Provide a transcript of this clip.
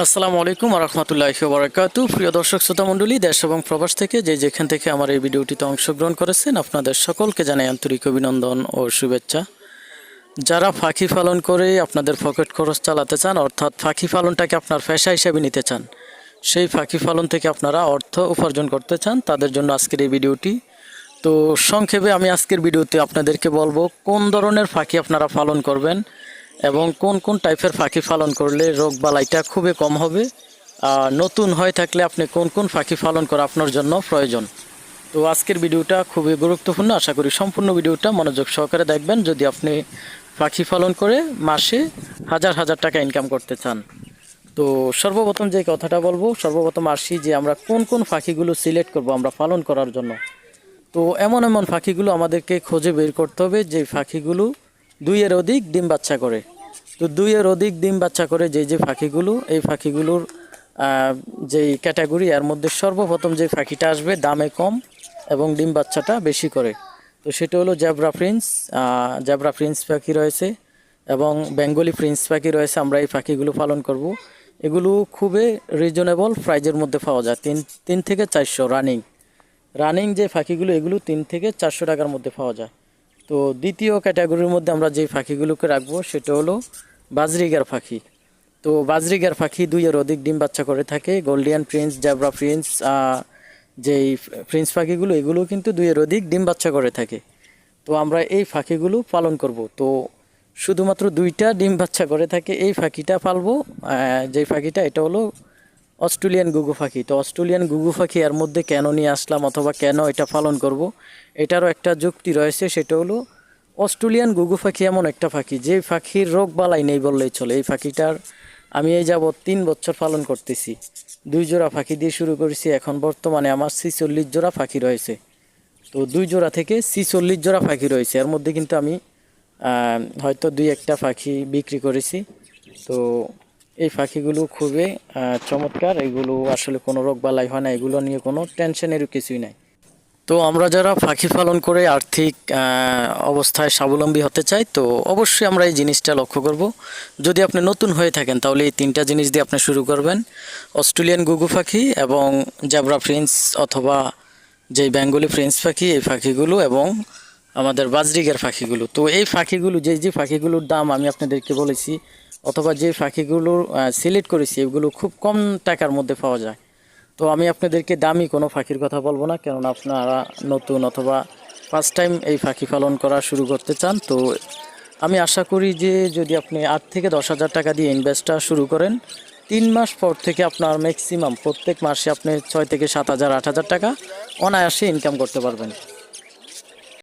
আসসালামু আলাইকুম রহমতুল্লাহ বারাকাতু প্রিয় দর্শক, শ্রোতা মণ্ডলী, দেশ এবং প্রবাস থেকে যে যেখান থেকে আমার এই ভিডিওটিতে অংশগ্রহণ করেছেন, আপনাদের সকলকে জানাই আন্তরিক অভিনন্দন ও শুভেচ্ছা। যারা ফাঁকি পালন করে আপনাদের পকেট খরচ চালাতে চান, অর্থাৎ ফাঁকি পালনটাকে আপনার পেশা হিসেবে নিতে চান, সেই ফাঁকি পালন থেকে আপনারা অর্থ উপার্জন করতে চান, তাদের জন্য আজকের এই ভিডিওটি। তো সংক্ষেপে আমি আজকের ভিডিওতে আপনাদেরকে বলব, কোন ধরনের ফাঁকি আপনারা পালন করবেন এবং কোন কোন টাইপের ফাঁকি পালন করলে রোগ বালাইটা খুবই কম হবে? আর নতুন হয়ে থাকলে আপনি কোন কোন ফাঁকি পালন করা আপনার জন্য প্রয়োজন? তো আজকের ভিডিওটা খুবই গুরুত্বপূর্ণ। আশা করি সম্পূর্ণ ভিডিওটা মনোযোগ সহকারে দেখবেন। যদি আপনি পাখি পালন করে মাসে হাজার হাজার টাকা ইনকাম করতে চান, তো সর্বপ্রথম যে কথাটা বলব, সর্বপ্রথম আসি যে আমরা কোন কোন পাখিগুলো সিলেক্ট করব আমরা পালন করার জন্য। তো এমন এমন পাখিগুলো আমাদেরকে খুঁজে বের করতে হবে যে পাখিগুলো দুইয়ের অধিক ডিম বাচ্চা করে। তো দুইয়ের অধিক ডিম বাচ্চা করে যে যে পাখিগুলো, এই পাখিগুলোর যেই ক্যাটাগরি, এর মধ্যে সর্বপ্রথম যে পাখিটা আসবে দামে কম এবং ডিম বাচ্চাটা বেশি করে। তো সেটা হলো জ্যাবরা প্রিন্স জ্যাবরা প্রিন্স পাখি রয়েছে এবং বেঙ্গলি প্রিন্স পাখি রয়েছে, আমরা এই পাখিগুলো পালন করব। এগুলো খুবই রিজনেবল প্রাইজের মধ্যে পাওয়া যায়, তিন তিন থেকে চারশো রানিং রানিং যে পাখিগুলো, এগুলো তিন থেকে চারশো টাকার মধ্যে পাওয়া যায়। তো দ্বিতীয় ক্যাটাগরির মধ্যে আমরা যে পাখিগুলোকে রাখব, সেটা হলো বাজরিগার পাখি। তো বাজরিগার পাখি দুইয়ের অধিক ডিম বাচ্চা করে থাকে। গোল্ডিয়ান প্রিন্স জ্যাবরা প্রিন্স যেই প্রিন্স পাখিগুলো এগুলো কিন্তু দুইয়ের অধিক ডিম বাচ্চা করে থাকে। তো আমরা এই পাখিগুলো পালন করব। তো শুধুমাত্র দুইটা ডিম বাচ্চা করে থাকে, এই পাখিটা পালবো। যেই পাখিটা, এটা হলো অস্ট্রেলিয়ান গুগু পাখি। তো অস্ট্রেলিয়ান গুগু পাখি, এর মধ্যে কেন নিয়ে আসলাম অথবা কেন এটা পালন করব? এটারও একটা যুক্তি রয়েছে, সেটা হলো অস্ট্রেলিয়ান গুগু পাখি এমন একটা পাখি, যে পাখির রোগ বালাই নেই বললেই চলে। এই পাখিটার আমি এই যাবৎ তিন বছর পালন করতেছি। দুই জোড়া পাখি দিয়ে শুরু করেছি, এখন বর্তমানে আমার ছিচল্লিশ জোড়া পাখি রয়েছে। তো দুই জোড়া থেকে ছিচল্লিশ জোড়া পাখি রয়েছে। এর মধ্যে কিন্তু আমি হয়তো দুই একটা পাখি বিক্রি করেছি। তো এই পাখিগুলো খুবই চমৎকার। এগুলো আসলে কোনো রোগ বালাই হয় না। এগুলো নিয়ে কোনো টেনশনেরও কিছুই নাই। তো আমরা যারা পাখি পালন করে আর্থিক অবস্থায় স্বাবলম্বী হতে চাই, তো অবশ্যই আমরা এই জিনিসটা লক্ষ্য করব। যদি আপনি নতুন হয়ে থাকেন, তাহলে এই তিনটা জিনিস দিয়ে আপনি শুরু করবেন। অস্ট্রেলিয়ান গুগু পাখি এবং জ্যাবরা প্রিন্স অথবা যেই বেঙ্গলি প্রিন্স পাখি, এই পাখিগুলো এবং আমাদের বাজরিগের পাখিগুলো। তো এই পাখিগুলো, যে যে পাখিগুলোর দাম আমি আপনাদেরকে বলেছি, অথবা যে পাখিগুলো সিলেক্ট করেছি, এগুলো খুব কম টাকার মধ্যে পাওয়া যায়। তো আমি আপনাদেরকে দামি কোনো পাখির কথা বলব না, কেননা আপনারা নতুন অথবা ফার্স্ট টাইম এই পাখি পালন করা শুরু করতে চান। তো আমি আশা করি যে যদি আপনি আট থেকে দশ হাজার টাকা দিয়ে ইনভেস্টটা শুরু করেন, তিন মাস পর থেকে আপনার ম্যাক্সিমাম প্রত্যেক মাসে আপনি ছয় থেকে সাত হাজার, আট হাজার টাকা অনায়াসে ইনকাম করতে পারবেন।